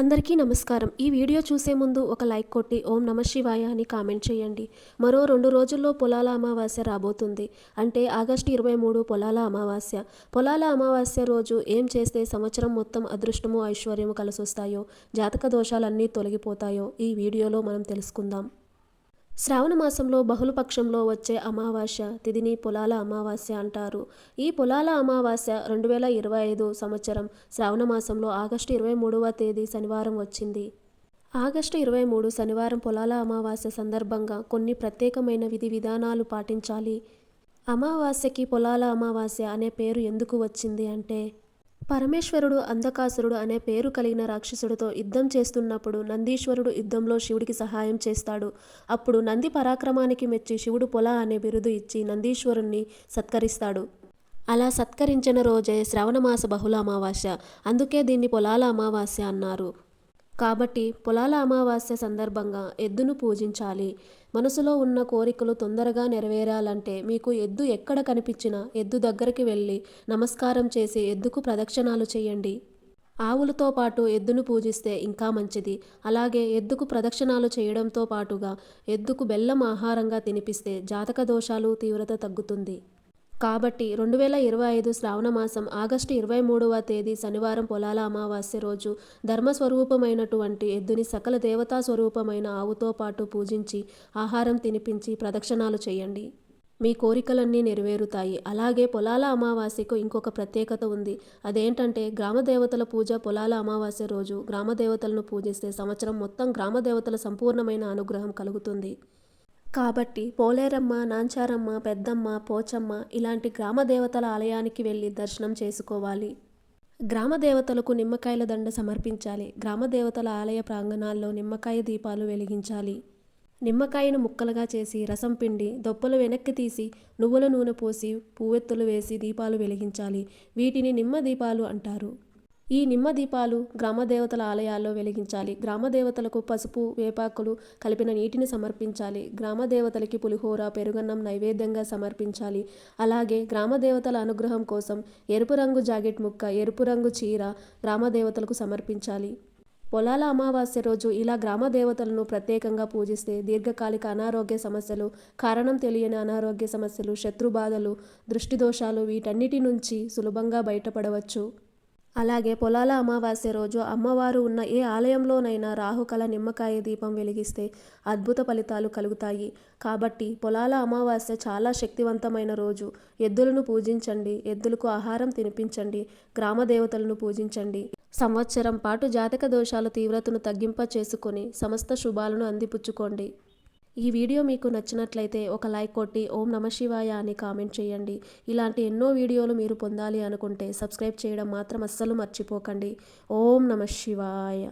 అందరికీ నమస్కారం. ఈ వీడియో చూసే ముందు ఒక లైక్ కొట్టి ఓం నమ శివాయ అని కామెంట్ చేయండి. మరో రెండు రోజుల్లో పొలాల అమావాస్య రాబోతుంది. అంటే ఆగస్టు ఇరవై మూడు పొలాల అమావాస్య. పొలాల అమావాస్య రోజు ఏం చేస్తే సంవత్సరం మొత్తం అదృష్టము ఐశ్వర్యము కలిసొస్తాయో జాతక దోషాలన్నీ తొలగిపోతాయో ఈ వీడియోలో మనం తెలుసుకుందాం. శ్రావణ మాసంలో బహుళపక్షంలో వచ్చే అమావాస్య తిథిని పొలాల అమావాస్య అంటారు. ఈ పొలాల అమావాస్య రెండు వేల ఇరవై ఐదు సంవత్సరం శ్రావణ మాసంలో ఆగస్టు ఇరవై మూడవ తేదీ శనివారం వచ్చింది. ఆగస్టు ఇరవై మూడు శనివారం పొలాల అమావాస్య సందర్భంగా కొన్ని ప్రత్యేకమైన విధి విధానాలు పాటించాలి. అమావాస్యకి పొలాల అమావాస్య అనే పేరు ఎందుకు వచ్చింది అంటే పరమేశ్వరుడు అంధకాసురుడు అనే పేరు కలిగిన రాక్షసుడితో యుద్ధం చేస్తున్నప్పుడు నందీశ్వరుడు యుద్ధంలో శివుడికి సహాయం చేస్తాడు. అప్పుడు నంది పరాక్రమానికి మెచ్చి శివుడు పొల అనే బిరుదు ఇచ్చి నందీశ్వరుణ్ణి సత్కరిస్తాడు. అలా సత్కరించిన రోజే శ్రవణమాస బహుళ అమావాస్య. అందుకే దీన్ని పొలాల అమావాస్య అన్నారు. కాబట్టి పొలాల అమావాస్య సందర్భంగా ఎద్దును పూజించాలి. మనసులో ఉన్న కోరికలు తొందరగా నెరవేరాలంటే మీకు ఎద్దు ఎక్కడ కనిపించినా ఎద్దు దగ్గరికి వెళ్ళి నమస్కారం చేసి ఎద్దుకు ప్రదక్షిణాలు చేయండి. ఆవులతో పాటు ఎద్దును పూజిస్తే ఇంకా మంచిది. అలాగే ఎద్దుకు ప్రదక్షిణాలు చేయడంతో పాటుగా ఎద్దుకు బెల్లం ఆహారంగా తినిపిస్తే జాతక దోషాలు తీవ్రత తగ్గుతుంది. కాబట్టి రెండు వేల ఇరవై ఐదు శ్రావణ మాసం ఆగస్టు ఇరవై మూడవ తేదీ శనివారం పొలాల అమావాస్య రోజు ధర్మస్వరూపమైనటువంటి ఎద్దుని సకల దేవతా స్వరూపమైన ఆవుతో పాటు పూజించి ఆహారం తినిపించి ప్రదక్షిణాలు చేయండి. మీ కోరికలన్నీ నెరవేరుతాయి. అలాగే పొలాల అమావాస్యకు ఇంకొక ప్రత్యేకత ఉంది. అదేంటంటే గ్రామదేవతల పూజ పొలాల అమావాస్య రోజు గ్రామదేవతలను పూజిస్తే సంవత్సరం మొత్తం గ్రామదేవతల సంపూర్ణమైన అనుగ్రహం కలుగుతుంది. కాబట్టి పోలేరమ్మ నాంచారమ్మ పెద్దమ్మ పోచమ్మ ఇలాంటి గ్రామ దేవతల ఆలయానికి వెళ్ళి దర్శనం చేసుకోవాలి. గ్రామ దేవతలకు నిమ్మకాయల దండ సమర్పించాలి. గ్రామ దేవతల ఆలయ ప్రాంగణాల్లో నిమ్మకాయ దీపాలు వెలిగించాలి. నిమ్మకాయను ముక్కలుగా చేసి రసం పిండి దొప్పలు వెనక్కి తీసి నువ్వుల నూనె పోసి పువ్వెత్తులు వేసి దీపాలు వెలిగించాలి. వీటిని నిమ్మ దీపాలు అంటారు. ఈ నిమ్మ దీపాలు గ్రామదేవతల ఆలయాల్లో వెలిగించాలి. గ్రామదేవతలకు పసుపు వేపాకులు కలిపిన నీటిని సమర్పించాలి. గ్రామదేవతలకి పులిహోర పెరుగన్నం నైవేద్యంగా సమర్పించాలి. అలాగే గ్రామదేవతల అనుగ్రహం కోసం ఎరుపు రంగు జాకెట్ ముక్క ఎరుపు రంగు చీర గ్రామదేవతలకు సమర్పించాలి. పొలాల అమావాస్య రోజు ఇలా గ్రామ దేవతలను ప్రత్యేకంగా పూజిస్తే దీర్ఘకాలిక అనారోగ్య సమస్యలు కారణం తెలియని అనారోగ్య సమస్యలు శత్రుబాధలు దృష్టి దోషాలు వీటన్నిటి నుంచి సులభంగా బయటపడవచ్చు. అలాగే పొలాల అమావాస్య రోజు అమ్మవారు ఉన్న ఏ ఆలయంలోనైనా రాహుకల నిమ్మకాయ దీపం వెలిగిస్తే అద్భుత ఫలితాలు కలుగుతాయి. కాబట్టి పొలాల అమావాస్య చాలా శక్తివంతమైన రోజు. ఎద్దులను పూజించండి ఎద్దులకు ఆహారం తినిపించండి గ్రామ దేవతలను పూజించండి. సంవత్సరం పాటు జాతక దోషాల తీవ్రతను తగ్గింప చేసుకొని సమస్త శుభాలను అందిపుచ్చుకోండి. ఈ వీడియో మీకు నచ్చినట్లయితే ఒక లైక్ కొట్టి ఓం నమ శివాయ అని కామెంట్ చేయండి. ఇలాంటి ఎన్నో వీడియోలు మీరు పొందాలి అనుకుంటే సబ్స్క్రైబ్ చేయడం మాత్రం అస్సలు మర్చిపోకండి. ఓం నమ శివాయ.